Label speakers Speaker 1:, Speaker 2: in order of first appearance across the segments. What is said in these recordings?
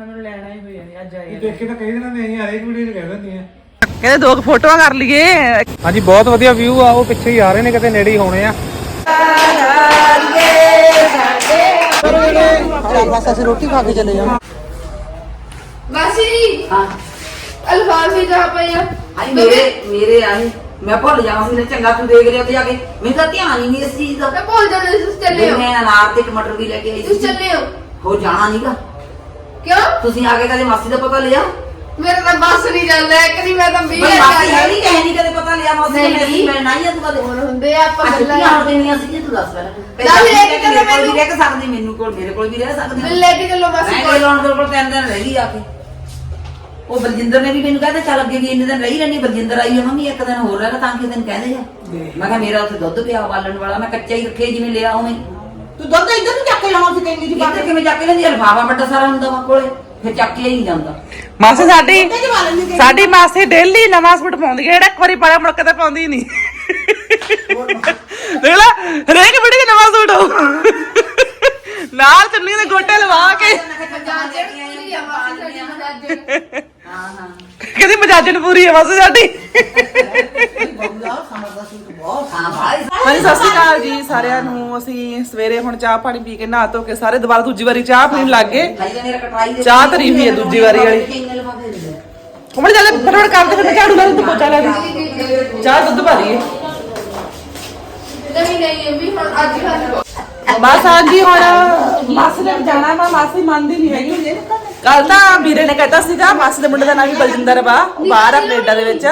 Speaker 1: ਸਾਨੂੰ ਲੈਣਾ ਹੀ ਹੋਇਆ ਨੇ ਅੱਜ ਆਏ
Speaker 2: ਦੇਖੇ ਤਾਂ ਕਈ ਦਿਨਾਂ ਦੇ ਅਸੀਂ ਹਰੇਕ ਵੀਡੀਓ 'ਚ ਕਹਿ ਦਿੰਦੇ ਆ।
Speaker 1: ਕਹਿੰਦੇ ਦੋ ਕੁ ਫੋਟੋਆਂ ਕਰ ਲਈਏ।
Speaker 2: ਹਾਂਜੀ ਬਹੁਤ ਵਧੀਆ ਵਿਊ ਆ ਉਹ ਪਿੱਛੇ ਹੀ ਆ ਰਹੇ ਨੇ ਕਿਤੇ ਨੇੜੇ ਹੀ ਹੋਣੇ ਆ।
Speaker 1: ਬਸ ਅਸੀਂ ਰੋਟੀ ਖਾ ਕੇ ਚਲੇ ਜਾਵਾਂ
Speaker 3: ਮਾਸੀ
Speaker 4: ਹਾਂ
Speaker 3: ਅਲਫਾਜ਼ ਵੀ ਕਹਾ ਪਿਆ
Speaker 4: ਆਈ ਮੇਰੇ ਮੇਰੇ ਆਏ ਮੈਂ ਭੁੱਲ ਜਾਵਾਂ ਸੀ ਨੇ ਚੰਗਾ ਤੂੰ ਦੇਖ ਲਿਆ ਤੇ ਜਾ ਕੇ। ਮੈਨੂੰ ਤਾਂ ਧਿਆਨ ਹੀ ਨਹੀਂ ਇਸ ਚੀਜ਼ ਦਾ।
Speaker 3: ਮੈਂ ਭੁੱਲ ਜਾਂਦੇ ਤੁਸੀਂ ਚੱਲੇ ਹੋ।
Speaker 4: ਮੈਂ ਅਨਾਰ ਤੇ ਟਮਾਟਰ ਵੀ ਲੈ ਕੇ ਆਈ
Speaker 3: ਤੁਸੀਂ ਚੱਲੇ ਹੋ।
Speaker 4: ਹੋ ਜਾਣਾ ਨਹੀਂਗਾ
Speaker 3: ਕਿਉਂ?
Speaker 4: ਤੁਸੀਂ ਆ ਕੇ ਕਦੇ ਮਾਸੀ ਦਾ ਪਤਾ ਲਿਆ?
Speaker 3: ਮੇਰਾ ਤਾਂ ਬੱਸ ਨਹੀਂ ਚੱਲਦਾ ਇੱਕ ਨਹੀਂ ਮੈਂ ਤਾਂ 20
Speaker 4: ਬਈ ਮਾਸੀ ਹੈ ਨਹੀਂ ਕਹਿ ਨਹੀਂ ਕਦੇ ਪਤਾ ਲਿਆ ਮਾਸੀ
Speaker 3: ਨਹੀਂ,
Speaker 4: ਨੇ
Speaker 3: ਨਹੀਂ।
Speaker 4: ਮੈਂ ਨਹੀਂ ਆ ਤੂੰ ਕਦੇ।
Speaker 3: ਹੋਰ ਹੁੰਦੇ ਆ ਆਪਾਂ ਗੱਲਾਂ।
Speaker 4: ਹੁਣ ਦੇਣੀਆਂ ਸੀ ਜੇ ਤੂੰ ਦੱਸ ਪਹਿਲਾਂ।
Speaker 3: ਚੱਲ ਲੈ ਕੇ ਚੱਲੋ ਮੈਨੂੰ।
Speaker 4: ਰਹਿ ਸਕਦੀ ਮੈਨੂੰ ਕੋਲ ਮੇਰੇ ਕੋਲ ਵੀ ਰਹਿ ਸਕਦੀ।
Speaker 3: ਲੈ ਕੇ ਚੱਲੋ ਮਾਸੀ ਕੋਲ।
Speaker 4: ਲਾਉਣ ਦੇ ਕੋਲ ਤਿੰਨ ਦਿਨ ਰਹਿ ਗਈ ਆ ਕੇ ਉਹ ਬਲਜਿੰਦਰ ਨੇ ਵੀ ਮੈਨੂੰ ਕਹਿੰਦਾ ਚੱਲ ਅੱਗੇ ਵੀ ਇੰਨੇ ਦਿਨ ਰਹੀ ਰਹਿਣੀ ਬਲਜਿੰਦਰ ਆਈ ਆ ਮੰਮੀ ਇੱਕ ਦਿਨ ਹੋਰ ਰਹਿ ਤਾਂ ਕਿ ਦਿਨ ਕਹਿੰਦੇ ਆ। ਮੈਂ ਕਿਹਾ ਮੇਰਾ ਉੱਥੇ ਦੁੱਧ ਪਿਆ ਬਾਲਣ ਵਾਲਾ ਮੈਂ ਕੱਚਾ ਹੀ ਰੱਖੇ ਜਿਵੇਂ ਲਿਆ ਉਵੇਂ
Speaker 1: ਤੂੰ ਦੁੱਧ ਇੱਧਰ ਨੂੰ ਚੱਕ ਕੇ ਲਾਉਣਾ ਸੀ ਕਹਿੰਦੀ ਜੀ
Speaker 4: ਇੱਧਰ ਕਿਵੇਂ ਚੱਕ ਕੇ ਲੈਂਦੀ ਲਫਾਫਾ ਵੱਡਾ ਸਾਰਾ ਹੁੰਦਾ ਵਾ ਕੋਲੇ ਫਿਰ ਚੱਕ ਕੇ ਹੀ ਜਾਂਦਾ।
Speaker 1: ਮਾਸੀ ਸਾਡੀ ਸਾਡੀ ਮਾਸੀ ਡੇਲੀ ਨਵਾਂ ਸੂਟ ਪਾਉਂਦੀ ਹੈ ਜਿਹੜਾ ਇੱਕ ਵਾਰੀ ਪਾਇਆ ਮੁੜ ਕੇ ਤਾਂ ਪਾਉਂਦੀ ਨਹੀਂ। ਦੇਖ ਲੈ ਹਰੇਕ ਵੀਡੀਓ 'ਚ ਨਵਾਂ ਸੂਟ ਹੋ ਨਾਲ ਚੁੰਨੀ ਦੇ ਗੋਟੇ ਲਵਾ ਕੇ।
Speaker 4: ਹਾਂ ਹਾਂ
Speaker 1: ਕਹਿੰਦੀ ਮਜਾਜਨ ਪੂਰੀ ਹੈ ਮਾਸੀ ਸਾਡੀ।
Speaker 4: ਹਾਂ ਭਾਈ
Speaker 1: ਹਾਂਜੀ, ਸਤਿ ਸ਼੍ਰੀ ਅਕਾਲ ਜੀ ਸਾਰਿਆਂ ਨੂੰ। ਅਸੀਂ ਸਵੇਰੇ ਹੁਣ ਚਾਹ ਪਾਣੀ ਪੀ ਕੇ ਨਹਾ ਧੋ ਕੇ ਸਾਰੇ ਦੁਬਾਰਾ ਦੂਜੀ ਵਾਰੀ ਚਾਹ ਪੀਣ ਲੱਗ ਗਏ।
Speaker 4: ਮੇਰਾ ਕਟਾਈ ਦੇ
Speaker 1: ਚਾਹ ਧਰੀ ਹੋਈ ਹੈ ਦੂਜੀ ਵਾਰੀ ਵਾਲੀ।
Speaker 4: ਕਿੰਨੇ ਲਿਫਾਫੇ ਦੇ
Speaker 1: ਹੁਣ ਚੱਲ ਫਟਾਫਟ ਕਰਦੇ ਫਿਰ ਝਾੜੂ ਲਾ ਦੇ ਤੇ ਪੋਚਾ ਲਾ ਦੇ ਚਾਹ ਦੁੱਧ ਪਾ ਦਈਏ
Speaker 3: ਨਹੀਂ ਨਹੀਂ, ਇਹ ਵੀ ਹੁਣ ਅੱਜ ਖਾਣਾ
Speaker 1: ਬਸ ਹਾਂਜੀ ਹੁਣ। ਮਾਸੀ ਨੇ ਜਾਣਾ ਵਾ ਮਾਸੀ ਮੰਨਦੀ ਨਹੀਂ ਹੈਗੀ। ਕੱਲ ਤਾਂ ਵੀਰੇ ਨੇ ਕਹਿਤਾ ਸੀਗਾ ਮਾਸੀ ਦੇ ਮੁੰਡੇ ਦਾ ਨਾਮ ਵੀ ਬਲਜਿੰਦਰ ਵਾ ਉਹ ਬਾਹਰ ਆ ਕੈਨੇਡਾ ਦੇ ਵਿੱਚ।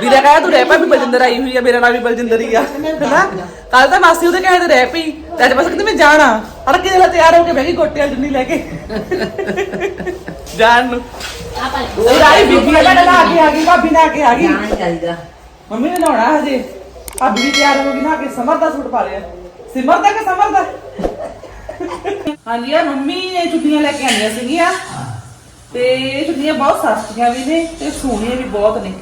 Speaker 1: ਵੀਰੇ ਕਹਿੰਦਾ ਤੂੰ ਰਹਿ ਪਾ ਵੀ ਬਲਜਿੰਦਰ ਆਈ ਹੋਈ ਆ ਮੇਰਾ ਨਾਮ ਵੀ ਬਲਜਿੰਦਰ ਹੀ ਆ। ਹੈਨਾ? ਕੱਲ ਤਾਂ ਮਾਸੀ ਉਹਦੇ ਕਹੇ ਤੇ ਰਹਿ ਪਈ ਤੇ ਅੱਜ ਬਸ ਕਹਿੰਦੀ ਮੈਂ ਜਾਣਾ। ਹਰ ਕਿਤੇ ਨਾਲ ਤਿਆਰ ਹੋ ਕੇ ਬਹਿ ਗਈ ਗੋਟੇ ਵਾਲੀ ਜੁੰਨੀ ਲੈ ਕੇ। ਜਾਣ ਨੂੰ। ਉਹ ਰਾਈ ਬੀਬੀ ਆ। ਕੇ ਆ ਗਈ ਭਾਬੀ ਨਾਲ ਆ ਕੇ ਆ ਗਈ।
Speaker 4: ਜਾਣਾ ਹੀ ਚਾਹੀਦਾ।
Speaker 1: ਮੰਮੀ ਨੇ ਨਹਾਉਣਾ ਹਜੇ। ਭਾਬੀ ਵੀ ਤਿਆਰ ਹੋ ਗਈ ਨਾ ਕੇ ਸਮਰ ਦਾ ਸੂਟ ਪਾ ਲਿਆ। ਸਿਮਰ ਦਾ ਕਿ ਸਮਰ ਦਾ? ਹਾਂਜੀ ਆ ਮੰਮੀ ਨੇ ਛੁੱਟੀਆਂ ਲੈ ਕੇ ਆਂਦੀਆਂ ਸੀਗੀਆਂ। ਤੇ ਇਹ ਛੁੱਟੀਆਂ ਬਹੁਤ ਸਸਤੀਆਂ ਵੀ ਨੇ ਤੇ ਸੋਹਣੀਆਂ ਵੀ ਬਹੁਤ ਨੇ।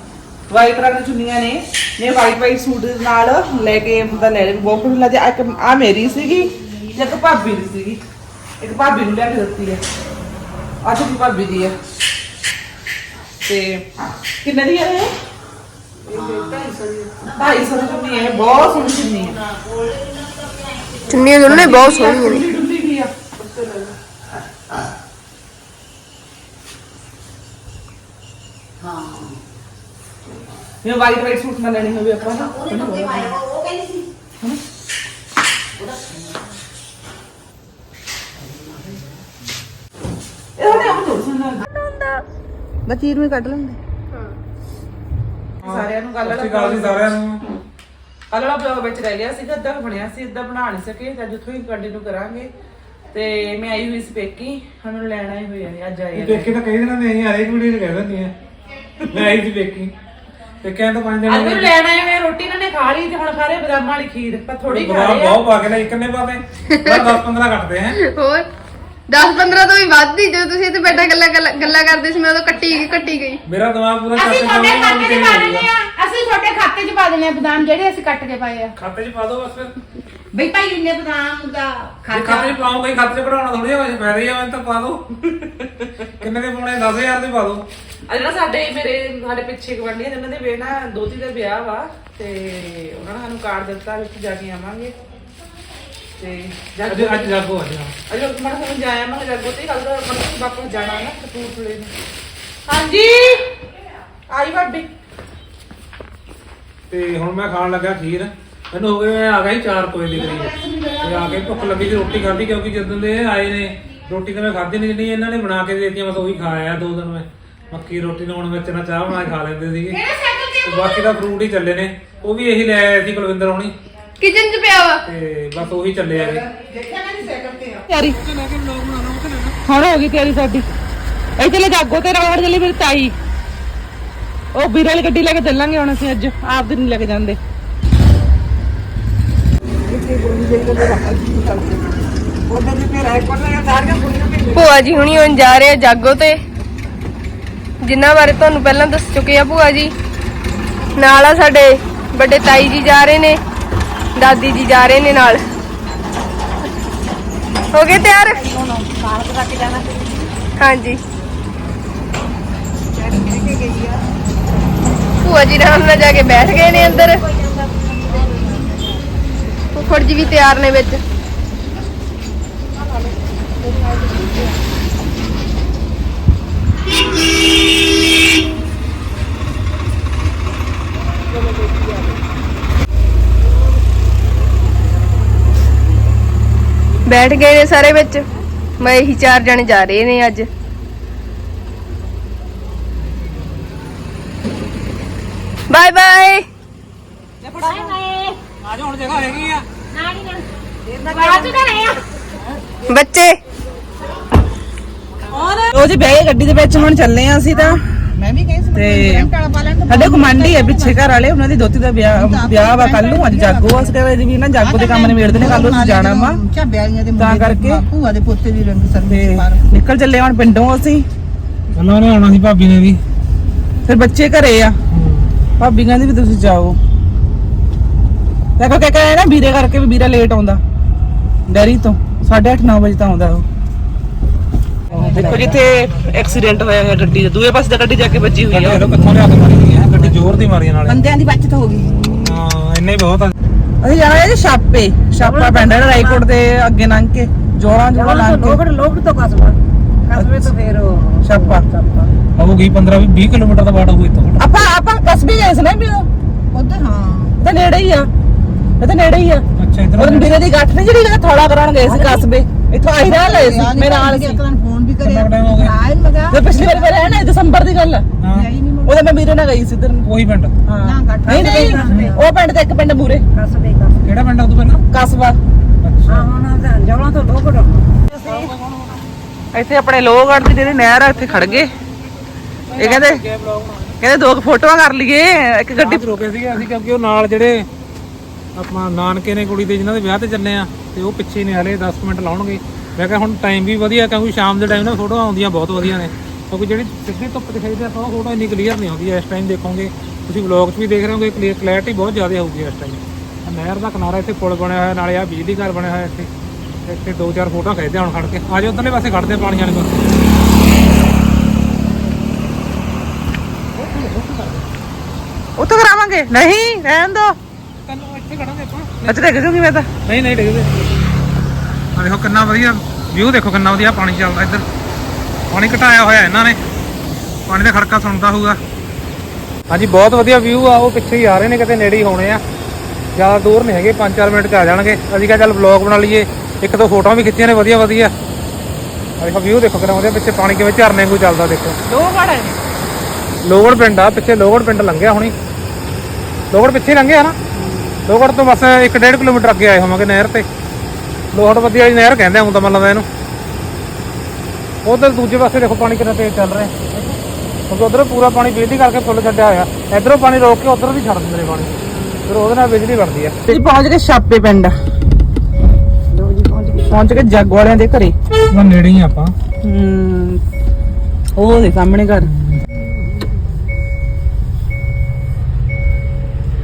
Speaker 1: ਵਾਈਟ ਰੰਗ ਦੀਆਂ ਚੁੰਨੀਆਂ ਨੇ। ਨੇ ਵਾਈਟ ਵਾਈਟ ਸੂਟ ਨਾਲ ਲੈ ਕੇ ਮਤਲਬ ਲੈ ਲਈ ਬਹੁਤ ਖੁਸ਼ ਲੱਗਿਆ ਇੱਕ ਆ ਮੇਰੀ ਸੀਗੀ ਇੱਕ ਭਾਬੀ ਦੀ ਸੀਗੀ। ਇੱਕ ਭਾਬੀ ਨੂੰ ਲੈ ਕੇ ਦਿੱਤੀ ਹੈ ਆਹ ਛੋਟੀ ਭਾਬੀ ਦੀ ਹੈ ਤੇ ਕਿੰਨੇ ਦੀ ਹੈ ਇਹ? ਢਾਈ ਸੌ ਦੀ ਚੁੰਨੀ ਹੈ ਬਹੁਤ ਸੋਹਣੀ ਚੁੰਨੀ ਹੈ।
Speaker 3: ਚੁੰਨੀਆਂ ਦੋਨੇ ਬਹੁਤ ਸੋਹਣੀਆਂ ਨੇ।
Speaker 1: ਡੁੱਲੀ ਵੀ ਆ।
Speaker 4: ਹਾਂ।
Speaker 1: ਇਹ ਵਾਈਟ ਵਾਈਟ ਸੂਟ ਨਾਲ ਲੈਣੀ ਹੋਵੇ ਆਪਾਂ ਨਾ।
Speaker 4: ਉਹਦੇ ਕੱਪੜੇ ਪਾਏ ਉਹ ਕਹਿੰਦੀ ਸੀ।
Speaker 1: ਇਹ ਉਹਨੇ ਆਪ ਤੋਂ ਸੁਣਨਾ
Speaker 3: ਬਚੀਰ ਵੀ ਕੱਢ ਲੈਂਦੇ।
Speaker 1: ਸਾਰਿਆਂ ਨੂੰ ਗੱਲ
Speaker 2: ਸਤਿ ਸ਼੍ਰੀ ਅਕਾਲ ਜੀ ਸਾਰਿਆਂ ਨੂੰ।
Speaker 1: ਕੱਲ ਵਾਲਾ ਬਲੌਗ ਵਿੱਚ ਰਹਿ ਗਿਆ ਸੀਗਾ ਅੱਧਾ ਬਣਿਆ ਸੀ ਅੱਧਾ ਬਣਾ ਨਹੀਂ ਸਕੇ ਤਾਂ ਜਿੱਥੋਂ ਹੀ ਕੰਟੀਨਿਊ ਕਰਾਂਗੇ। ਤੇ ਮੈਂ ਆਈ ਹੋਈ ਸੀ ਪੇਕੀ ਹੁਣ ਮੈਨੂੰ ਲੈਣਾ ਹੀ ਹੋਇਆ ਨੇ ਅੱਜ ਆਏ ਆ।
Speaker 2: ਦੇਖੇ ਤਾਂ ਕਈ ਦਿਨਾਂ ਦੇ ਅਸੀਂ ਹਰੇਕ ਵੀਡੀਓ 'ਚ ਕਹਿ ਦਿੰਦੇ ਆ। ਮੈਂ ਆਈ ਸੀ ਦੇਖੀ ਤੇ ਕਹਿੰਦਾ ਪੰਜ ਦਿਨ
Speaker 1: ਅੱਜ ਮੈਨੂੰ ਲੈਣਾ ਹੈ ਮੈਂ ਰੋਟੀ ਇਹਨਾਂ ਨੇ ਖਾ ਲਈ ਤੇ ਹੁਣ ਖਾ ਰਹੇ ਬਦਾਮਾਂ ਵਾਲੀ ਖੀਰ ਪਰ ਥੋੜੀ ਖਾ
Speaker 2: ਬਹੁਤ
Speaker 1: ਰਹੇ ਆ।
Speaker 2: ਬਹੁਤ ਪਾ ਕੇ ਲੈ ਕਿੰਨੇ ਪਾਤੇ 10 15 ਕੱਟਦੇ ਹੈ
Speaker 3: ਹੋਰ? 10 15 ਤੋਂ ਵੀ ਵੱਧ ਹੀ ਜਦੋਂ ਤੁਸੀਂ ਇੱਥੇ ਬੈਠਾ ਗੱਲਾਂ ਗੱਲਾਂ- ਕਰਦੇ ਸੀ ਮੈਂ ਉਦੋਂ ਕੱਟੀ ਗਈ ਕੱਟੀ ਗਈ।
Speaker 2: ਮੇਰਾ ਦਿਮਾਗ ਪੂਰਾ
Speaker 5: ਅਸੀਂ ਤੁਹਾਡੇ ਖਾਤੇ 'ਚ ਪਾ ਦਿੰਦੇ ਆ ਅਸੀਂ ਤੁਹਾਡੇ ਖਾਤੇ 'ਚ ਪਾ ਦਿੰਦੇ ਆ ਬਦਾਮ ਜਿਹੜੇ ਅਸੀਂ ਕੱਟ ਕੇ ਪਾਏ ਆ।
Speaker 2: ਖਾਤੇ 'ਚ ਪਾ ਦੋ ਬਸ ਫਿਰ।
Speaker 5: ਬਈ ਭਾਈ ਇੰਨੇ ਬਦਾਮ ਦਾ
Speaker 2: ਜੇ ਖਾਤੇ। 'ਚ ਪਾਉਂਗਾ ਖਾਤੇ 'ਚ ਕਢਾਉਣਾ ਥੋੜੀ ਆ ਵੈਸੇ ਫਾਇਦਾ ਹੀ ਆ ਮੈਂ ਤਾਂ ਪਾ ਦੋ ਕਿੰਨੇ ਦੇ ਪਾਉਣੇ? 10000 ਦੇ ਪਾ ਦੋ
Speaker 1: ਅੱਜ ਨਾ ਸਾਡੇ ਮੇਰੇ ਸਾਡੇ ਪਿੱਛੇ ਗਵੰਡੀ ਇਹਨਾਂ ਦੇ ਵੇ ਨਾ ਦੋਤੀ ਦਾ ਵਿਆਹ ਵਾ ਤੇ ਉਹਨਾਂ ਨੇ ਸਾਨੂੰ ਕਾਰਡ ਦਿੱਤਾ ਵਿੱਚ ਜਾ ਕੇ ਆਵਾਂਗੇ। ਤੇ
Speaker 2: ਅੱਜ
Speaker 1: ਜਾਗੋ
Speaker 2: ਅੱਜ ਜਾਗੋ ਅੱਜ
Speaker 1: ਅੱਜ ਮੈਂ ਹੁਣ ਜਾਇਆ ਮੈਂ ਜਾਗੋ ਤੇ ਕੱਲ ਦਾ ਮਨ ਵਾਪਸ ਜਾਣਾ ਨਾ ਕਪੂਰਥਲੇ ਨੂੰ। ਹਾਂਜੀ। ਆਈ ਭਾਬੀ
Speaker 2: ਤੇ ਹੁਣ ਮੈਂ ਖਾਣ ਲੱਗਾ ਖੀਰ। ਮੈਨੂੰ ਹੋ ਗਏ ਮੈਂ ਆ ਗਿਆ 4 ਵਜੇ ਦੇ ਕਰੀਬ। ਤੇ ਆ ਕੇ ਭੁੱਖ ਲੱਗੀ ਸੀ ਰੋਟੀ ਖਾਧੀ ਕਿਉਂਕਿ ਜਦੋਂ ਦੇ ਇਹ ਆਏ ਨੇ ਰੋਟੀ ਤਾਂ ਮੈਂ ਖਾਧੀ ਨਹੀਂ ਜਿੰਨੀ ਇਹਨਾਂ ਨੇ ਬਣਾ ਕੇ ਦੇ ਦਿੱਤੀਆਂ ਬਸ ਉਹੀ ਖਾਇਆ ਦੋ ਦਿਨ ਮੈਂ। ਮੱਕੀ ਰੋਟੀ ਨਾਲ ਹੁਣ ਵਿੱਚ ਨਾ ਚਾਹ ਬਣਾ ਕੇ ਖਾ ਲੈਂਦੇ ਸੀਗੇ। ਤੇ ਬਾਕੀ ਤਾਂ ਫਰੂਟ ਹੀ ਚੱਲੇ ਨੇ। ਉਹ ਵੀ ਇਹੀ ਲੈ ਆਏ ਸੀ ਕੁਲਵਿੰਦਰ ਹੋਣੀ।
Speaker 3: ਕਿਚਨ 'ਚ ਪਿਆ ਵਾ।
Speaker 2: ਤੇ ਬਸ ਉਹੀ ਚੱਲੇ ਆਗੇ
Speaker 1: ਤਿਆਰੀ। ਹੁਣ ਹੋ ਗਈ ਤਿਆਰੀ ਸਾਡੀ। ਇਹ ਚਲੇ ਜਾਗੋ ਤੇ ਰੌਣ ਚਲੇ ਮੇਰੀ ਤਾਈ। ਉਹ ਵੀਰੇ ਵਾਲੀ ਗੱਡੀ ਲੈ ਕੇ ਚੱਲਾਂਗੇ ਹੁਣ ਅਸੀਂ ਅੱਜ। ਆਪ ਦੀ ਨਹੀਂ ਲੈ ਕੇ ਜਾਂਦੇ।
Speaker 3: ਭੂਆ ਜੀ ਹੁਣੀ ਹੁਣ ਜਾ ਰਹੇ ਆ ਜਾਗੋ ਤੇ। ਜਿਨ੍ਹਾਂ ਬਾਰੇ ਤੁਹਾਨੂੰ ਪਹਿਲਾਂ ਦੱਸ ਚੁੱਕੇ ਆ ਭੂਆ ਜੀ। ਨਾਲ ਆ ਸਾਡੇ ਵੱਡੇ ਤਾਈ ਜੀ ਜਾ ਰਹੇ ਨੇ। ਦਾਦੀ ਜੀ ਜਾ ਰਹੇ ਨੇ ਨਾਲ। ਹੋ ਗਏ ਤਿਆਰ? ਹਾਂਜੀ। ਭੂਆ ਜੀ ਆਰਾਮ ਨਾਲ ਜਾ ਕੇ ਬੈਠ ਗਏ ਨੇ ਅੰਦਰ। ਫੁੱਫੜ ਜੀ ਵੀ ਤਿਆਰ ਨੇ ਵਿੱਚ। ਬੈਠ ਗਏ ਨੇ ਸਾਰੇ ਵਿੱਚ। ਮੈਂ ਇਹੀ ਚਾਰ ਜਣੇ ਜਾ ਰਹੇ ਨੇ ਅੱਜ। Bye bye.
Speaker 2: ਆ ਜਾ ਹੁਣ ਜਗ੍ਹਾ ਹੈਗੀ ਆ
Speaker 3: ਬੱਚੇ।
Speaker 1: ਉਹ ਜੀ ਬਹਿ ਗਏ ਗੱਡੀ ਦੇ ਵਿੱਚ ਹੁਣ ਚੱਲੇ ਆ ਅਸੀਂ ਤਾਂ। ਮੈਂ ਵੀ ਕਹੀ ਸੀ ਤੇ ਸਾਡੇ ਕਮਾਂਡੀ ਹੈ ਪਿੱਛੇ ਘਰ ਵਾਲੇ ਉਹਨਾਂ ਦੀ ਦੋਤੀ ਦਾ ਵਿਆਹ ਵਿਆਹ ਵਾ ਕੱਲ ਨੂੰ ਅੱਜ ਜਾਗੋ ਆ ਕਹਿੰਦੇ ਵੀ ਨਾ ਜਾਗੋ ਦੇ ਕੰਮ ਨਿਬੇੜਦੇ ਨੇ ਕੱਲ ਨੂੰ ਜਾਣਾ ਵਾ।
Speaker 6: ਦੇ
Speaker 1: ਤਾਂ ਕਰਕੇ
Speaker 6: ਭੂਆ ਦੇ ਪੋਤੇ ਦੀ ਰੰਗ ਮਾਰ
Speaker 1: ਨਿਕਲ ਚੱਲੇ ਹੁਣ ਪਿੰਡੋਂ ਅਸੀਂ।
Speaker 2: ਉਹਨੇ ਆਉਣਾ ਸੀ ਭਾਬੀ ਨੇ ਵੀ।
Speaker 1: ਫਿਰ ਬੱਚੇ ਘਰੇ ਆ। ਭਾਬੀ ਕਹਿੰਦੀ ਵੀ ਤੁਸੀਂ ਜਾਓ। ਦੇਖੋ ਕਿ ਕਹੇ ਨਾ ਵੀਰੇ ਕਰਕੇ ਵੀ ਵੀਰਾ ਲੇਟ ਆਉਂਦਾ। ਡੈਰੀ ਤੋਂ 8:30 9 ਵਜੇ ਤਾਂ ਆਉਂਦਾ ਉਹ। ਦੇਖੋ ਜਿੱਥੇ ਐਕਸੀਡੈਂਟ ਹੋਇਆ ਹੈ ਗੱਡੀ ਦਾ ਦੂਏ ਪਾਸੇ ਤਾਂ ਗੱਡੀ ਜਾ ਕੇ ਵੱਜੀ ਹੋਈ
Speaker 2: ਗੱਡੀ
Speaker 1: ਆ
Speaker 2: ਦੇਖੋ ਕਿੱਥੋਂ ਲਿਆ ਕੇ ਮਾਰੀ ਗਈ ਹੈ? ਗੱਡੀ ਜ਼ੋਰ ਦੀ ਮਾਰੀ ਨਾਲੇ।
Speaker 6: ਬੰਦਿਆਂ ਦੀ ਬਚਤ ਹੋ ਗਈ।
Speaker 2: ਹਾਂ ਇੰਨੇ ਹੀ ਬਹੁਤ ਆ।
Speaker 1: ਅਸੀਂ ਜਾਣਾ ਹੈ ਜੀ ਛਾਪੇ ਛਾਪਾ ਪਿੰਡ ਹੈ ਰਾਈਕੋਟ ਦੇ ਅੱਗੇ ਲੰਘ ਕੇ ਜੋੜਾਂ ਜੋੜਾਂ ਲੰਘ ਕੇ।
Speaker 6: ਲੋਕ ਤੋਂ ਕਸਬਾ ਕਸਬੇ ਤੋਂ ਫੇਰ ਉਹ
Speaker 1: ਛਾਪਾ।
Speaker 2: ਹੋਊਗੀ 15 20 ਕਿਲੋਮੀਟਰ ਦਾ ਬਾੜ ਹੋਊ ਇੱਥੋਂ
Speaker 1: ਆਪਾਂ ਆਪਾਂ ਕਸਬੇ ਗਏ ਸੀ ਨਾ ਵੀ ਉਹ?
Speaker 6: ਉਧਰ ਹਾਂ।
Speaker 1: ਤਾਂ ਨੇੜੇ ਹੀ ਆ। ਇਹ ਤਾਂ ਨੇੜੇ ਹੀ ਆ।
Speaker 2: ਅੱਛਾ
Speaker 1: ਉਹ
Speaker 2: ਇਧਰ
Speaker 1: ਵੀਰੇ ਦੀ ਗੱਠ ਨਹੀਂ ਜਿਹੜੀ ਥੋੜਾ ਕਰਾਉਣ ਗਏ ਸੀ ਕਸਬੇ। ਇੱਥੋਂ ਆਈ ਨਾਲ ਲਏ ਸੀ ਮੇਰੇ ਨਾਲ ਸੀ।
Speaker 6: ਇੱਕ ਦਿਨ ਫੋਨ ਵੀ ਕਰਿਆ
Speaker 2: ਕਿੰਨਾ time ਹੋ ਗਿਆ?
Speaker 6: ਆਇ ਮਗਾ
Speaker 1: ਤੇ ਪਿਛਲੀ ਵਾਰ ਫਿਰ ਨਾ ਦਸੰਬਰ ਦੀ ਗੱਲ ਆ।
Speaker 2: ਹਾਂ।
Speaker 6: ਜਾਈ ਨਹੀਂ ਮੁੜ
Speaker 1: ਉਹਦੇ ਮੈਂ ਵੀਰੇ ਨਾਲ ਗਈ ਸੀ ਇਧਰ
Speaker 2: ਉਹੀ ਪਿੰਡ?
Speaker 1: ਹਾਂ।
Speaker 6: ਨਾ, ਗੱਠ
Speaker 1: ਨਹੀਂ
Speaker 6: ਕਸਬੇ,
Speaker 1: ਨਹੀਂ ਉਹ ਪਿੰਡ ਤੇ ਇੱਕ ਪਿੰਡ ਮੂਰੇ।
Speaker 6: ਕਸਬੇ ਕਸਬੇ।
Speaker 2: ਕਿਹੜਾ ਪਿੰਡ ਆ ਉਹ ਤੋਂ ਪਹਿਲਾਂ?
Speaker 1: ਕਸਬਾ।
Speaker 2: ਅੱਛਾ।
Speaker 6: ਉਹਨਾਂ ਦਾ ਜਵਲਾਂ ਤੋਂ ਲੋਕ
Speaker 1: ਇੱਥੇ ਆਪਣੇ ਲੋਹਗੜ੍ਹ ਦੀ ਜਿਹੜੀ ਨਹਿਰ ਆ ਇੱਥੇ ਖੜ ਗਏ। ਇਹ ਕਹਿੰਦੇ ਕਹਿੰਦੇ ਦੋ ਕੁ ਫੋਟੋਆਂ ਕਰ ਲਈਏ ਇੱਕ ਗੱਡੀ
Speaker 2: ਗੱਡੀ ਰੋਕੇ ਸੀਗੇ ਅਸੀਂ ਕਿਉਂਕਿ ਉਹ ਨਾਲ ਜਿਹੜੇ ਆਪਣਾ ਨਾਨਕੇ ਨੇ ਕੁੜੀ ਦੇ ਜਿਨ੍ਹਾਂ ਦੇ ਵਿਆਹ ਤੇ ਚੱਲੇ ਆ ਤੇ ਉਹ ਪਿੱਛੇ ਨੇ ਹਲੇ 10 ਮਿੰਟ ਲਾਉਣਗੇ। ਮੈਂ ਕਿਹਾ ਹੁਣ ਟਾਈਮ ਵੀ ਵਧੀਆ ਕਿਉਂਕਿ ਸ਼ਾਮ ਦੇ ਟਾਈਮ ਨਾਲ ਫੋਟੋਆਂ ਆਉਂਦੀਆਂ ਬਹੁਤ ਵਧੀਆ ਨੇ। ਕਿਉਂਕਿ ਜਿਹੜੀ ਸਿੱਧੀ ਧੁੱਪ ਦਿਖਾਈ ਆਪਾਂ ਉਹ ਫੋਟੋ ਇੰਨੀ ਕਲੀਅਰ ਨਹੀਂ ਆਉਂਦੀ ਇਸ ਟਾਈਮ ਦੇਖੋਗੇ। ਤੁਸੀਂ ਵਲੌਗ 'ਚ ਵੀ ਦੇਖ ਰਹੇ ਹੋਗੇ ਕਲੀਅਰ ਕਲੈਰਿਟੀ ਬਹੁਤ ਜ਼ਿਆਦਾ ਹੋਊਗੀ ਇਸ ਟਾਈਮ ਨਹਿਰ ਦਾ ਕਿਨਾਰਾ ਇੱਥੇ ਪੁਲ ਬਣਿਆ ਹੋਇਆ ਨਾਲੇ ਆ ਬਿਜਲੀ ਘਰ ਬਣਿਆ ਹੋਇਆ ਇੱਥੇ। ਇੱਥੇ ਦੋ ਚਾਰ ਫੋਟੋਆਂ ਖਿੱਚਦੇ ਹੁਣ ਖੜ ਕੇ। ਆ ਜਾਓ ਉਧਰਲੇ ਪਾਸੇ ਖੜਦੇ ਆ ਪਾਣੀ ਵਾਲੇ ਪਾਸੇ
Speaker 1: ਉੱਥੋਂ ਕਰਾਵਾਂਗੇ। ਨਹੀਂ ਰਹਿਣ ਦੋ।
Speaker 2: ਤੈਨੂੰ ਇੱਥੇ ਖੜਾਂਗੇ ਆਪਾਂ।
Speaker 1: ਅੱਛਾ ਦੇਖ ਜੂਗੀ ਮੈਂ ਤਾਂ।
Speaker 2: ਨਹੀਂ ਨਹੀਂ ਡਿੱਗਦੇ ਆ ਦੇਖੋ ਕਿੰਨਾ ਵਧੀਆ ਵਿਊ ਦੇਖੋ ਕਿੰਨਾ ਵਧੀਆ ਪਾਣੀ ਚੱਲਦਾ ਇੱਧਰ। ਪਾਣੀ ਘਟਾਇਆ ਹੋਇਆ ਇਹਨਾਂ ਨੇ। ਪਾਣੀ ਦਾ ਖੜਕਾ ਸੁਣਦਾ ਹੋਊਗਾ। ਹਾਂਜੀ ਬਹੁਤ ਵਧੀਆ ਵਿਊ ਆ ਉਹ ਪਿੱਛੇ ਹੀ ਆ ਰਹੇ ਨੇ ਕਿਤੇ ਨੇੜੇ ਹੀ ਹੋਣੇ ਆ। ਜ਼ਿਆਦਾ ਦੂਰ ਨਹੀਂ ਹੈਗੇ 5-4 ਮਿੰਟ 'ਚ ਆ ਜਾਣਗੇ। ਅਸੀਂ ਕਿਹਾ ਚੱਲ ਵਲੌਗ ਬਣਾ ਲਈਏ। ਇੱਕ ਦੋ ਫੋਟੋਆਂ ਵੀ ਖਿੱਚੀਆਂ ਨੇ ਵਧੀਆ ਵਧੀਆ ਆ ਦੇਖੋ ਵਿਊ ਦੇਖੋ ਕਿੰਨਾ ਵਧੀਆ ਪਿੱਛੇ ਪਾਣੀ ਕਿਵੇਂ ਝਰਨੇ ਵਾਂਗੂ ਚੱਲਦਾ ਦੇਖੋ।
Speaker 1: ਲੋਹਗੜ੍ਹ ਹੈ।
Speaker 2: ਲੋਗੜ ਪਿੰਡ ਆ ਪਿੱਛੇ ਲੋਗੜ ਪਿੰਡ ਲੰਘਿਆ ਹੁਣੀ। ਲੋਗੜ ਪਿੱਛੇ ਲੰਘਿਆ ਨਾ? ਲੋਗੜ ਤੋਂ ਬਸ 1.5 ਕਿਲੋਮੀਟਰ ਅੱਗੇ ਆਏ ਹੋਵਾਂਗੇ ਨਹਿਰ ਤੇ। ਲੋਹੜ ਬੱਦੀ ਵਾਲੀ ਨਹਿਰ ਕਹਿੰਦੇ ਹੁਣ ਤਾਂ ਮਤਲਬ ਇਹਨੂੰ। ਉਧਰ ਦੂਜੇ ਪਾਸੇ ਦੇਖੋ ਪਾਣੀ ਕਿੰਨਾ ਤੇਜ਼ ਚੱਲ ਰਿਹਾ। ਕਿਉਂਕਿ ਉਧਰ ਪੂਰਾ ਪਾਣੀ ਬਿਜਲੀ ਕਰਕੇ ਫੁੱਲ ਛੱਡਿਆ ਹੋਇਆ। ਇਧਰੋਂ ਪਾਣੀ ਰੋਕ ਕੇ ਉਧਰ ਵੀ ਛੱਡ ਦਿੰਦੇ ਨੇ ਪਾਣੀ। ਫਿਰ ਉਹਦੇ ਨਾਲ ਬਿਜਲੀ ਬਣਦੀ ਆ।
Speaker 1: ਜੀ ਪਹੁੰਚ ਗਏ ਛਾਪੇ ਪਿੰਡ। ਪਹੁੰਚ ਗਏ। ਜੱਗ ਵਾਲਿਆਂ ਦੇ ਘਰੇ।
Speaker 2: ਉਹ ਨੇੜੇ ਹੀ ਆਪਾਂ।
Speaker 1: ਹੂੰ ਉਹ ਦੇ ਸਾਹਮਣੇ ਘਰ।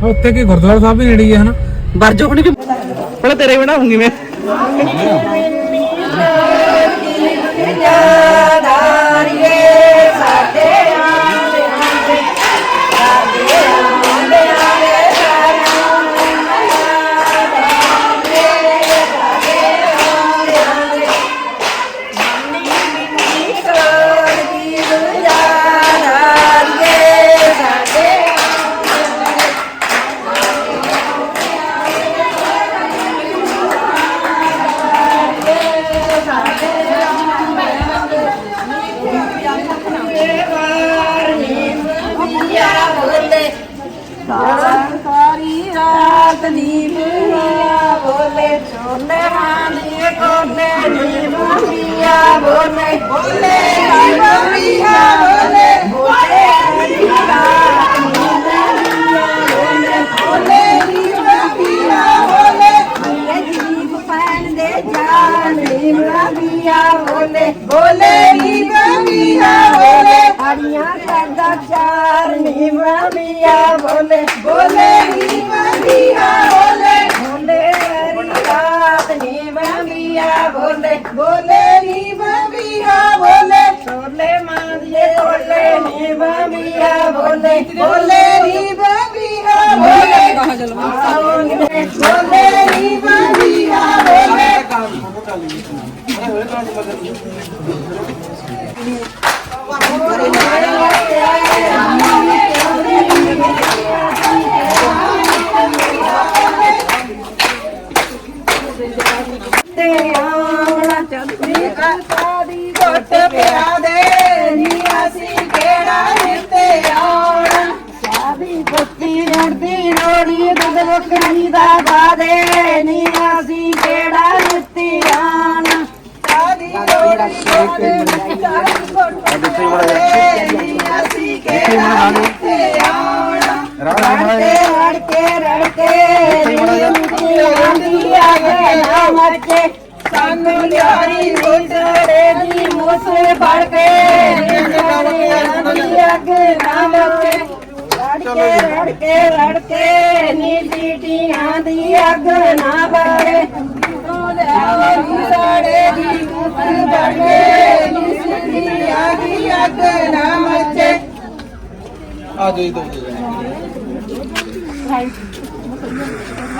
Speaker 2: ਉੱਥੇ ਕੀ ਗੁਰਦੁਆਰਾ ਸਾਹਿਬ ਵੀ ਨੇੜੇ ਹੀ ਹੈ ਹਨਾ?
Speaker 1: ਵਰਜੋ ਕੋਣੀ ਵੀ ਪਹਿਲਾਂ ਤੇਰੇ ਬਣਾਉਂਗੀ ਮੈਂ।
Speaker 7: Yeah. मिया बोले बोले ही मिया बोले बोले रात ने मिया बोले बोले ही मिया बोले छोले मारिए बोले ने मिया बोले बोले ही मिया बोले बोले ही मिया बोले ਸਾਨੂੰ ਲਿਆਰੀ ਗੁਜਰੇ ਦੀ ਮੋਸੇ ਫੜ ਕੇ ਆਂਦੀ ਆਗੇ ਨਾ ਮਰਕੇ ਰੜਕੇ ਰੜਕੇ ਰੜਕੇ ਨੀ ਟੀਟੀਆਂ ਦੀ ਅੱਗ ਨਾ ਬਾਰੇ ਲਿਆਰੀ ਸਾੜੇ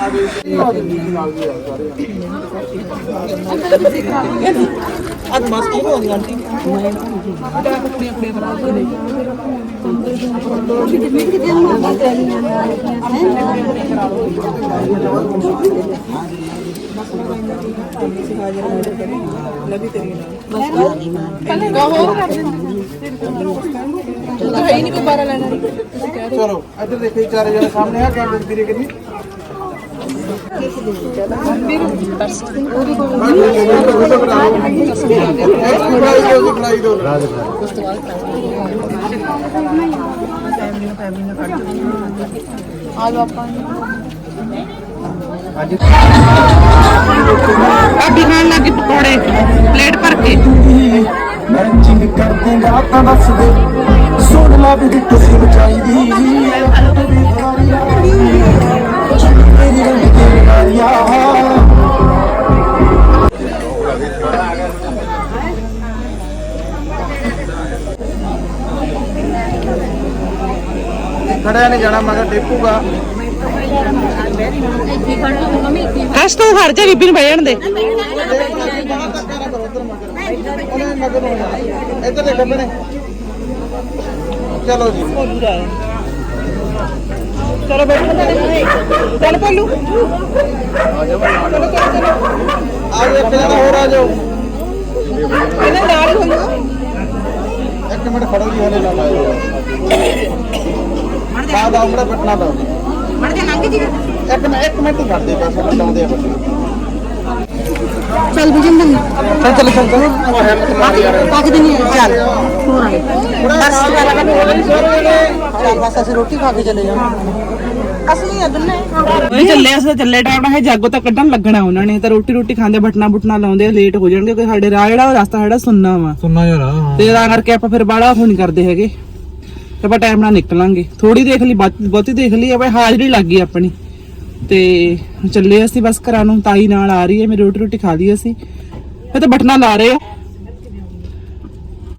Speaker 7: ਦੀ ਮੋਸੇ ਫੜ ਕੇ ਨੀ ਸਿੱਧੀ ਆਗੀ ਅੱਗ ਨਾ ਮਰਕੇ
Speaker 8: ਚਲੋ ਇੱਧਰ ਦੇਖੋ ਚਾਰੇ ਜਣੇ ਸਾਹਮਣੇ ਆ ਕਰ ਵੀਰੇ ਕਿੰਨੀ ਫੜਾਈ ਦੋ
Speaker 1: ਭਾਬੀ ਖਾਣ ਲੱਗੀ ਪਕੌੜੇ ਪਲੇਟ ਭਰ ਕੇ
Speaker 9: ਮੈਚਿੰਗ ਕਰ ਦੇਗਾ ਤਾਂ ਦੱਸ ਦੇ ਸੁਣ ਲਾ ਵੀ ਕਿਸੇ ਨੂੰ ਚਾਹੀਦੀ ਮੇਰੀ ਰੰਗ ਤੇ ਨਾਰੀਆ
Speaker 8: ਖੜਿਆ ਨਹੀਂ ਜਾਣਾ ਮਗਰ ਡੇਪੂਗਾ
Speaker 1: ਕਸ ਤੂੰ ਖੜ ਜਾ ਬੀਬੀ ਨੂੰ ਬਹਿ ਜਾਣ ਦੇ
Speaker 8: ਨੂੰ। ਇੱਧਰ ਦੇਖੋ ਬਣੇ ਚਲੋ ਜੀ
Speaker 1: ਚਲੋ ਬੈਠੋ ਚੱਲ ਪੱਲੂ
Speaker 8: ਆ ਜਾਓ ਇੱਕ ਜਣਾ ਹੋਰ ਆ ਜਾਓ
Speaker 1: ਇਹਨਾਂ ਨਾਲ ਹੀ
Speaker 8: ਇੱਕ ਮਿੰਟ ਖੜੋ ਜੀ ਹਲੇ ਨਾ ਲਾਇਓ ਬਾਅਦ ਆਉਣਾ ਬਟਨਾ ਦਾ। ਮੜ ਜਾ ਲੰਘ ਜੀ। ਇੱਕ ਮਿੰਟ ਇੱਕ ਮਿੰਟ ਹੀ ਖੜ ਦੇ ਬਸ ਲਾਉਂਦੇ ਆ ਬਟਨਾ
Speaker 6: ਚੱਲ ਬੁਝੰਦਾ
Speaker 8: ਚੱਲ ਚੱਲ ਚੱਲ ਚੱਲ। ਉਹ ਹੈਲਪ ਮਾਰ ਯਾਰ
Speaker 6: ਪੱਕਦੇ ਨਹੀਂ ਚੱਲ ਹੋਰ ਆਏ ਬਸ ਚੱਲ ਬਸ ਅਸੀਂ ਰੋਟੀ ਖਾ ਕੇ ਚਲੇ
Speaker 1: ਅਸਾਂ ਚੱਲੇ। ਟਾਈਮ ਹੈ ਜਾਗੋ ਤਾਂ ਕੱਢਣ ਲੱਗਣਾ ਉਹਨਾਂ ਨੇ। ਤਾਂ ਰੋਟੀ ਰੋਟੀ ਖਾਂਦੇ ਬਟਨਾ ਬੁਟਨਾ ਲਾਉਂਦੇ ਲੇਟ ਹੋ ਜਾਣਗੇ। ਕਿਉਂਕਿ ਸਾਡੇ ਰਾਹ ਜਿਹੜਾ ਉਹ ਰਸਤਾ ਸਾਡਾ ਸੁੰਨਾ ਵਾ।
Speaker 2: ਸੁਣਨਾ ਯਾਰ
Speaker 1: ਤੇ ਤਾਂ ਕਰਕੇ ਆਪਾਂ ਫਿਰ ਬਾਹਲਾ ਉਹ ਨਹੀਂ ਕਰਦੇ ਹੈਗੇ। ਤੇ ਆਪਾਂ ਟਾਈਮ ਨਾਲ ਨਿਕਲਾਂਗੇ। ਥੋੜੀ ਦੇਖ ਲਈ ਬਹੁਤੀ ਦੇਖ ਲਈ ਆਪਾਂ ਹਾਜ਼ਰੀ ਲੱਗ ਗਈ ਆਪਣੀ। ਤੇ ਚੱਲੇ ਅਸੀਂ ਬਸ ਘਰਾਂ ਨੂੰ ਤਾਈ ਨਾਲ ਆ ਰਹੀ ਹੈ, ਮੇਰੀ ਰੋਟੀ ਰੋਟੀ ਖਾ ਲਈ ਅਸੀਂ। ਇਹ ਤਾਂ ਬਟਨਾ ਲਾ ਰਹੇ ਆ।